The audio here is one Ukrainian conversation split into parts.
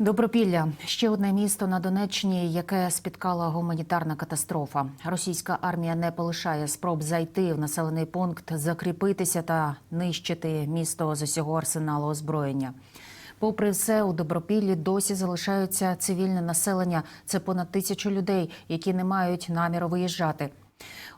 Добропілля ще одне місто на Донеччині, яке спіткала гуманітарна катастрофа. Російська армія не полишає спроб зайти в населений пункт, закріпитися та нищити місто з усього арсеналу озброєння. Попри все, у Добропіллі досі залишаються цивільне населення. Це понад тисячу людей, які не мають наміру виїжджати.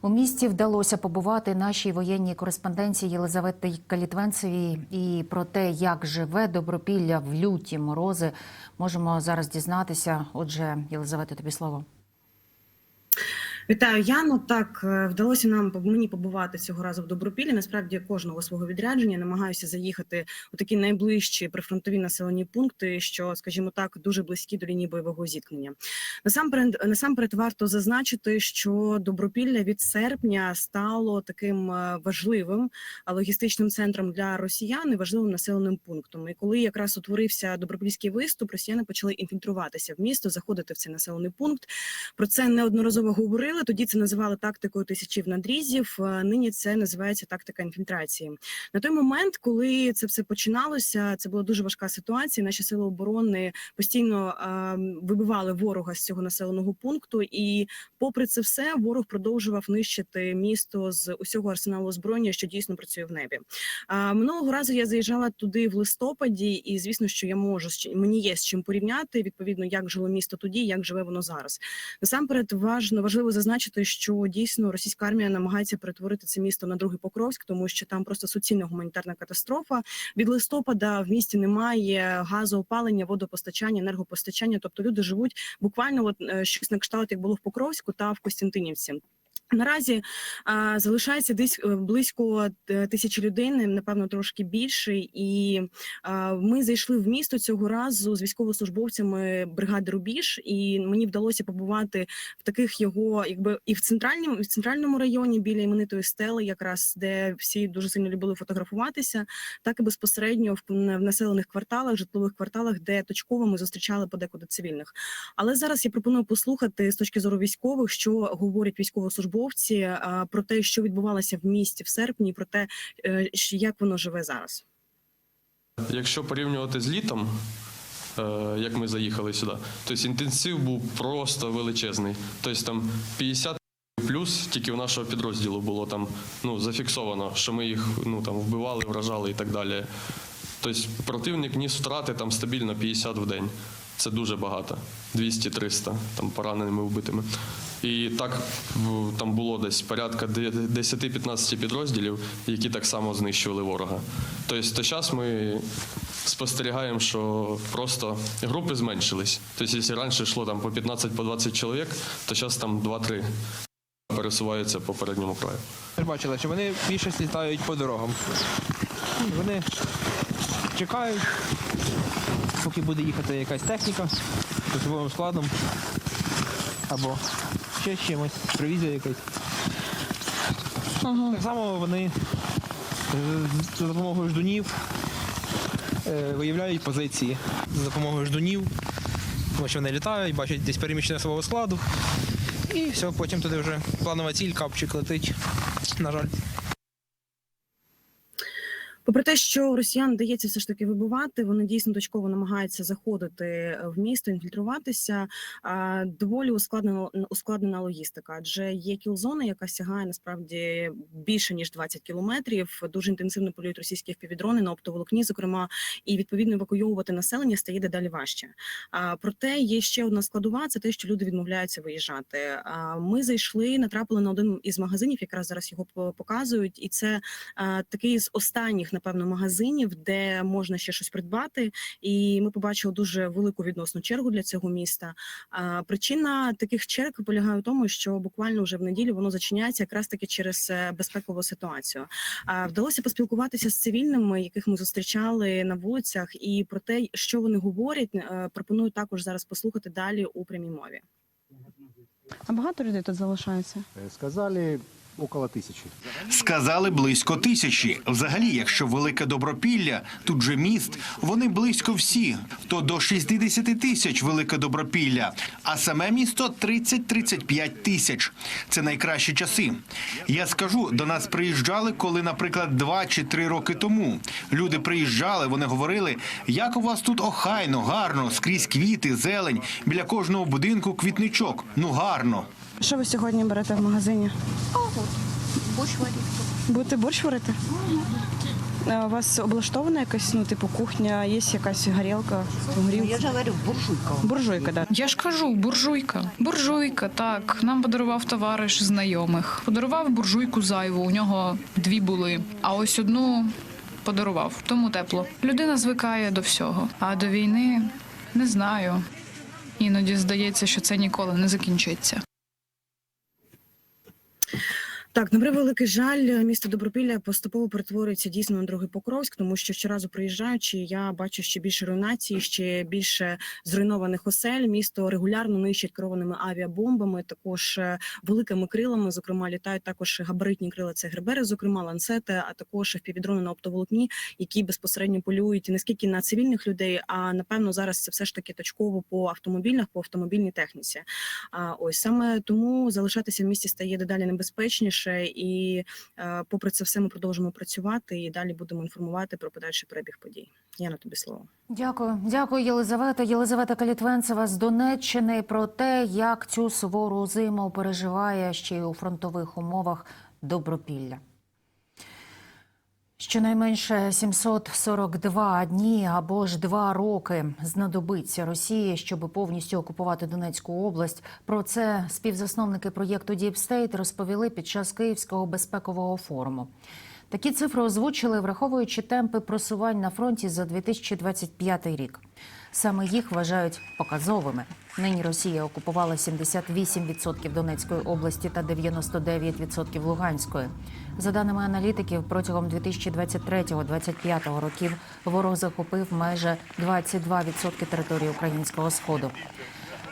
У місті вдалося побувати нашій воєнній кореспонденції Єлизавети Калітвенцевій. І про те, як живе Добропілля в люті морози, можемо зараз дізнатися. Отже, Єлизавета, тобі слово. Вітаю, Яно. Так е, вдалося нам мені побувати цього разу в Добропіллі. Насправді кожного свого відрядження намагаюся заїхати у такі найближчі прифронтові населені пункти, що, скажімо так, дуже близькі до лінії бойового зіткнення. Насамперед, насамперед варто зазначити, що Добропілля від серпня стало таким е, важливим е, логістичним центром для росіян і важливим населеним пунктом. І коли якраз утворився добропільський виступ, росіяни почали інфільтруватися в місто, заходити в цей населений пункт. Про це неодноразово говорили. Тоді це називали тактикою тисячів надрізів. Нині це називається тактика інфільтрації. На той момент, коли це все починалося, це була дуже важка ситуація. Наші сили оборони постійно вибивали ворога з цього населеного пункту, і попри це все, ворог продовжував нищити місто з усього арсеналу озброєння, що дійсно працює в небі. Минулого разу я заїжджала туди в листопаді, і звісно, що я можу мені є з чим порівняти відповідно, як жило місто тоді, як живе воно зараз. Насамперед, важно важливо зазначити, що дійсно російська армія намагається перетворити це місто на другий Покровськ, тому що там просто суцільна гуманітарна катастрофа. Від листопада в місті немає газоопалення, водопостачання, енергопостачання. Тобто люди живуть буквально от е, щось на кшталт, як було в Покровську та в Костянтинівці. Наразі а, залишається десь е, близько е, тисячі людей, напевно, трошки більше. І а, ми зайшли в місто цього разу з військовослужбовцями бригади Рубіж, і мені вдалося побувати в таких його, якби і в центральному, і в центральному районі біля іменитої стели, якраз де всі дуже сильно любили фотографуватися, так і безпосередньо в, в населених кварталах, житлових кварталах, де точково ми зустрічали подекуди цивільних. Але зараз я пропоную послухати з точки зору військових, що говорять військовослужбовці а, про те, що відбувалося в місті в серпні, про те, е, як воно живе зараз. Якщо порівнювати з літом, е, як ми заїхали сюди, тобто інтенсив був просто величезний. Тобто там 50 плюс тільки в нашого підрозділу було там ну, зафіксовано, що ми їх ну, там, вбивали, вражали і так далі. Тобто противник ніс втрати там стабільно 50 в день. Це дуже багато. 200-300 там пораненими вбитими. І так там було десь порядка 10-15 підрозділів, які так само знищували ворога. Тобто, то зараз ми спостерігаємо, що просто групи зменшились. Тобто, якщо раніше йшло там по 15 по 20 чоловік, то зараз там 2-3 пересуваються по передньому краю. Ви бачили, що вони більше літають по дорогам. Вони чекають, поки буде їхати якась техніка з особовим складом або ще чимось, привізія якась. Так само вони е, за допомогою ждунів е, виявляють позиції за допомогою ждунів, тому що вони літають, бачать десь переміщення особового складу. І все, потім туди вже планова ціль, капчик летить. На жаль. Попри те, що росіян дається все ж таки вибивати, вони дійсно точково намагаються заходити е, в місто, інфільтруватися. Доволі ускладнена ускладнена логістика, адже є кілзона, яка сягає насправді більше ніж 20 кілометрів. Дуже інтенсивно полюють російські впівдрони на оптоволокні, зокрема, і відповідно евакуйовувати населення стає дедалі важче. А проте є ще одна складова: це те, що люди відмовляються виїжджати. Ми зайшли, натрапили на один із магазинів, якраз зараз його показують, і це такий з останніх, напевно, магазинів, де можна ще щось придбати. І ми побачили дуже велику відносну чергу для цього міста. А, причина таких черг полягає в тому, що буквально вже в неділю воно зачиняється якраз таки через е, безпекову ситуацію. А, вдалося поспілкуватися з цивільними, яких ми зустрічали на вулицях, і про те, що вони говорять, е, пропоную також зараз послухати далі у прямій мові. А багато людей тут залишається? Э, Сказали около тысячи. Сказали близько тисячі. Взагалі, якщо велике добропілля, тут же міст, вони близько всі. То до 60 тисяч велике добропілля, а саме місто 30-35 тисяч. Це найкращі часи. Я скажу, до нас приїжджали, коли, наприклад, два чи три роки тому. Люди приїжджали, вони говорили, як у вас тут охайно, гарно, скрізь квіти, зелень, біля кожного будинку квітничок. Ну гарно. Що ви сьогодні берете в магазині? Борщ варити. Будете борщ варити? А У вас облаштована якась, ну, типу, кухня, є якась горілка, горілка? Я ж говорю, буржуйка. Буржуйка, да. Я ж кажу, буржуйка. Буржуйка, так. Нам подарував товариш знайомих. Подарував буржуйку зайву. У нього дві були. А ось одну подарував. Тому тепло. Людина звикає до всього. А до війни не знаю. Іноді здається, що це ніколи не закінчиться. Так, на превеликий жаль, місто Добропілля поступово перетворюється дійсно на другий Покровськ, тому що щоразу приїжджаючи, я бачу ще більше руйнації, ще більше зруйнованих осель. Місто регулярно нищать керованими авіабомбами, також е, великими крилами. Зокрема, літають також габаритні крила. Це гербери, зокрема ланцети, а також впівдрони на оптоволокні, які безпосередньо полюють не скільки на цивільних людей, а напевно зараз це все ж таки точково по автомобільних, по автомобільній техніці. А ось саме тому залишатися в місті стає дедалі небезпечніше, і е, попри це все ми продовжимо працювати і далі будемо інформувати про подальший перебіг подій. Я на тобі слово. Дякую, дякую, Єлизавета. Єлизавета Калітвенцева з Донеччини про те, як цю сувору зиму переживає ще й у фронтових умовах Добропілля. Щонайменше 742 дні або ж два роки знадобиться Росії, щоб повністю окупувати Донецьку область. Про це співзасновники проєкту State розповіли під час Київського безпекового форуму. Такі цифри озвучили, враховуючи темпи просувань на фронті за 2025 рік. Саме їх вважають показовими. Нині Росія окупувала 78% Донецької області та 99% Луганської. За даними аналітиків, протягом 2023-2025 років ворог захопив майже 22% території українського сходу.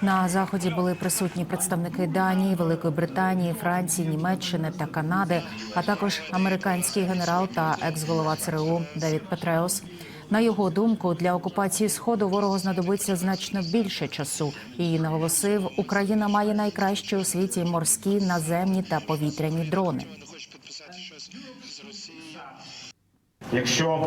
На заході були присутні представники Данії, Великої Британії, Франції, Німеччини та Канади, а також американський генерал та екс-голова ЦРУ Девід Петреус. На його думку, для окупації сходу ворогу знадобиться значно більше часу. І наголосив, Україна має найкращі у світі морські, наземні та повітряні дрони. Якщо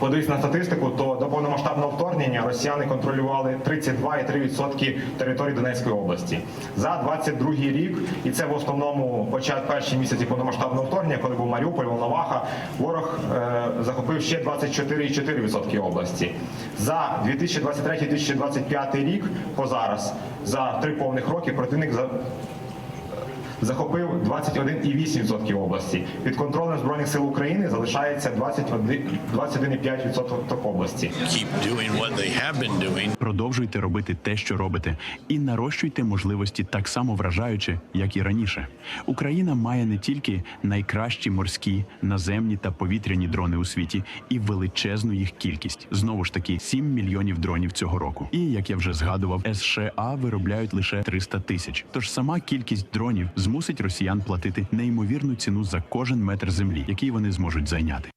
подивитися на статистику, то до повномасштабного вторгнення росіяни контролювали 32,3% території Донецької області. За 22 рік, і це в основному почат перші місяці повномасштабного вторгнення, коли був Маріуполь, Волноваха, ворог е, захопив ще 24,4% області. За 2023-2025 рік по зараз, за три повних роки, противник за захопив 21,8% області. Під контролем збройних сил України залишається 21 21,5% області. keep doing what they have been doing. Продовжуйте робити те, що робите, і нарощуйте можливості так само вражаюче, як і раніше. Україна має не тільки найкращі морські, наземні та повітряні дрони у світі, і величезну їх кількість. Знову ж таки, 7 мільйонів дронів цього року. І як я вже згадував, США виробляють лише 300 тисяч. Тож сама кількість дронів змусить росіян платити неймовірну ціну за кожен метр землі, який вони зможуть зайняти.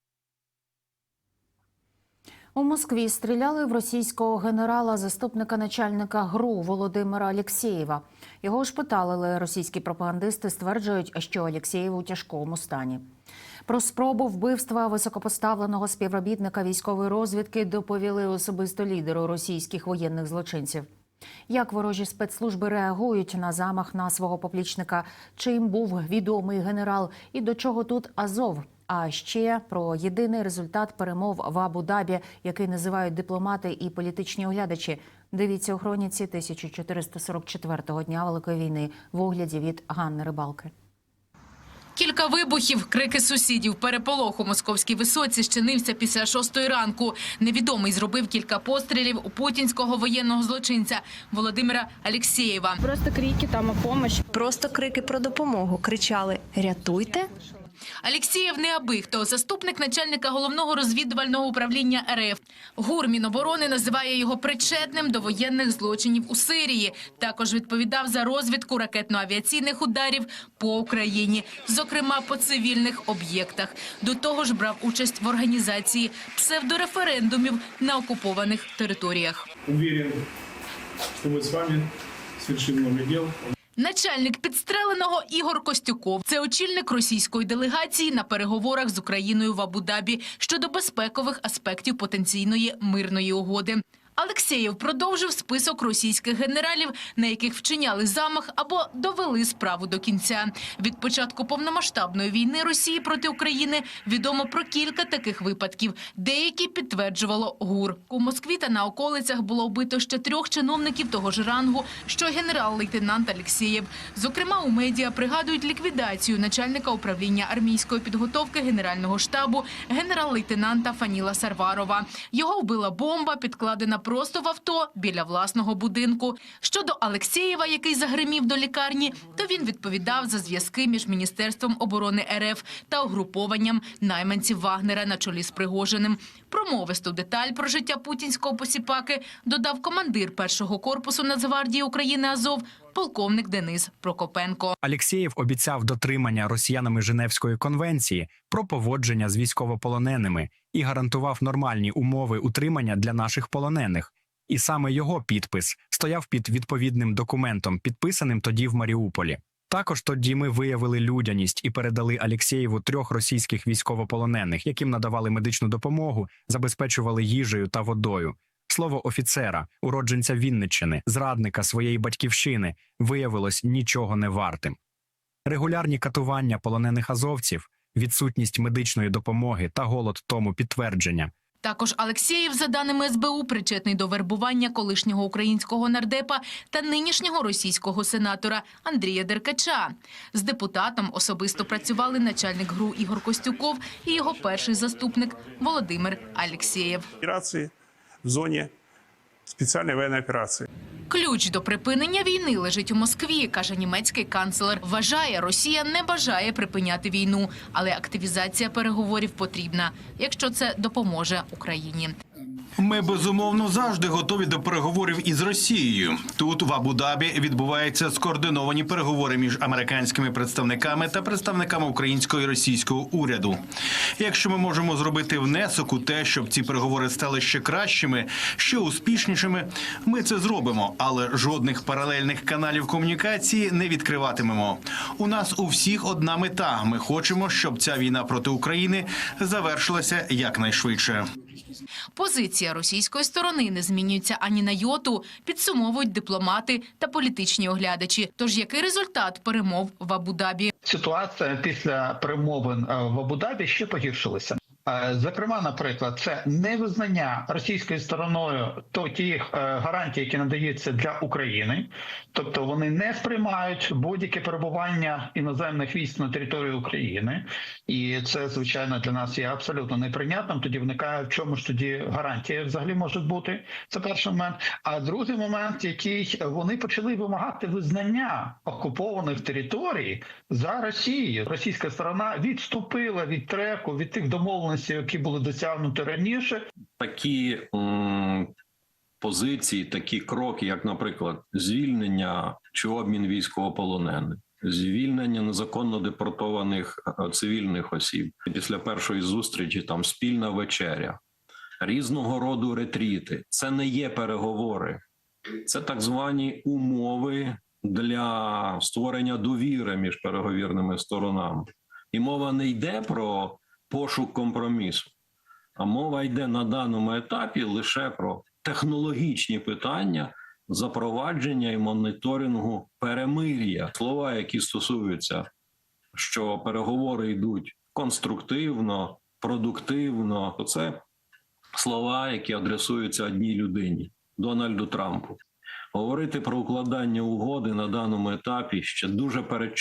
У Москві стріляли в російського генерала, заступника начальника ГРУ Володимира Алєксєєва. Його ошпиталили. Російські пропагандисти стверджують, що Алєксєєв у тяжкому стані. Про спробу вбивства високопоставленого співробітника військової розвідки доповіли особисто лідеру російських воєнних злочинців. Як ворожі спецслужби реагують на замах на свого поплічника? Чим був відомий генерал і до чого тут Азов? А ще про єдиний результат перемов в Абу-Дабі, який називають дипломати і політичні оглядачі. Дивіться у хроніці 1444-го дня Великої війни в огляді від Ганни Рибалки. Кілька вибухів, крики сусідів, переполох у московській висоці щинився після шостої ранку. Невідомий зробив кілька пострілів у путінського воєнного злочинця Володимира Алєксєєва. Просто крики там о помощь. Просто крики про допомогу. Кричали «Рятуйте!» Алексєєв не аби заступник начальника головного розвідувального управління РФ. ГУР Міноборони називає його причетним до воєнних злочинів у Сирії. Також відповідав за розвідку ракетно-авіаційних ударів по Україні, зокрема по цивільних об'єктах. До того ж брав участь в організації псевдореферендумів на окупованих територіях. Уверен, что мы с вами совершим много дел. Начальник підстреленого Ігор Костюков – це очільник російської делегації на переговорах з Україною в Абу-Дабі щодо безпекових аспектів потенційної мирної угоди. Алексєєв продовжив список російських генералів, на яких вчиняли замах або довели справу до кінця. Від початку повномасштабної війни Росії проти України відомо про кілька таких випадків. Деякі підтверджувало ГУР. У Москві та на околицях було вбито ще трьох чиновників того ж рангу, що генерал-лейтенант Алексєєв. Зокрема, у медіа пригадують ліквідацію начальника управління армійської підготовки Генерального штабу генерал-лейтенанта Фаніла Сарварова. Його вбила бомба, підкладена просто в авто біля власного будинку. Щодо Алексєєва, який загримів до лікарні, то він відповідав за зв'язки між Міністерством оборони РФ та угрупованням найманців Вагнера на чолі з Пригожиним. Промовисту деталь про життя путінського посіпаки додав командир першого корпусу Нацгвардії України Азов, полковник Денис Прокопенко. Алєксєєв обіцяв дотримання росіянами Женевської конвенції про поводження з військовополоненими і гарантував нормальні умови утримання для наших полонених. І саме його підпис стояв під відповідним документом, підписаним тоді в Маріуполі. Також тоді ми виявили людяність і передали Алєксєєву трьох російських військовополонених, яким надавали медичну допомогу, забезпечували їжею та водою. Слово офіцера, уродженця Вінниччини, зрадника своєї батьківщини, виявилось нічого не вартим. Регулярні катування полонених азовців, відсутність медичної допомоги та голод тому підтвердження. Також Алексєєв, за даними СБУ, причетний до вербування колишнього українського нардепа та нинішнього російського сенатора Андрія Деркача. З депутатом особисто працювали начальник ГРУ Ігор Костюков і його перший заступник Володимир Алексєєв. Операції в зоні спеціальної воєнної операции. Ключ до припинення війни лежить у Москві, каже німецький канцлер. Вважає, Росія не бажає припиняти війну, але активізація переговорів потрібна, якщо це допоможе Україні. Ми безумовно завжди готові до переговорів із Росією. Тут в Абу-Дабі відбуваються скоординовані переговори між американськими представниками та представниками українського і російського уряду. Якщо ми можемо зробити внесок у те, щоб ці переговори стали ще кращими, ще успішнішими, ми це зробимо, але жодних паралельних каналів комунікації не відкриватимемо. У нас у всіх одна мета. Ми хочемо, щоб ця війна проти України завершилася якнайшвидше. Позиція російської сторони не змінюється ані на йоту, підсумовують дипломати та політичні оглядачі. Тож який результат перемов в Абу-Дабі? Ситуація після перемовин е, в Абу-Дабі ще погіршилася. Е, Зокрема, наприклад, це невизнання російською стороною то тих е, гарантій, які надаються для України, тобто вони не сприймають будь-яке перебування іноземних військ на території України, і це звичайно для нас є абсолютно неприйнятним. Тоді виникає в чому ж тоді гарантії взагалі можуть бути. Це перший момент. А другий момент, який вони почали вимагати визнання окупованих територій за Росією. Російська сторона відступила від треку від тих домовленостей, які були досягнуті раніше. такі м, позиції, такі кроки, як, наприклад, звільнення чи обмін військовополонених, звільнення незаконно депортованих е, цивільних осіб після першої зустрічі, там спільна вечеря, різного роду ретріти. Це не є переговори, це так звані умови для створення довіри між переговірними сторонами. І мова не йде про пошук компромісу. А мова йде на даному етапі лише про технологічні питання запровадження і моніторингу перемир'я. Слова, які стосуються, що переговори йдуть конструктивно, продуктивно, то це слова, які адресуються одній людині Дональду Трампу. Говорити про укладання угоди на даному етапі ще дуже передчасно.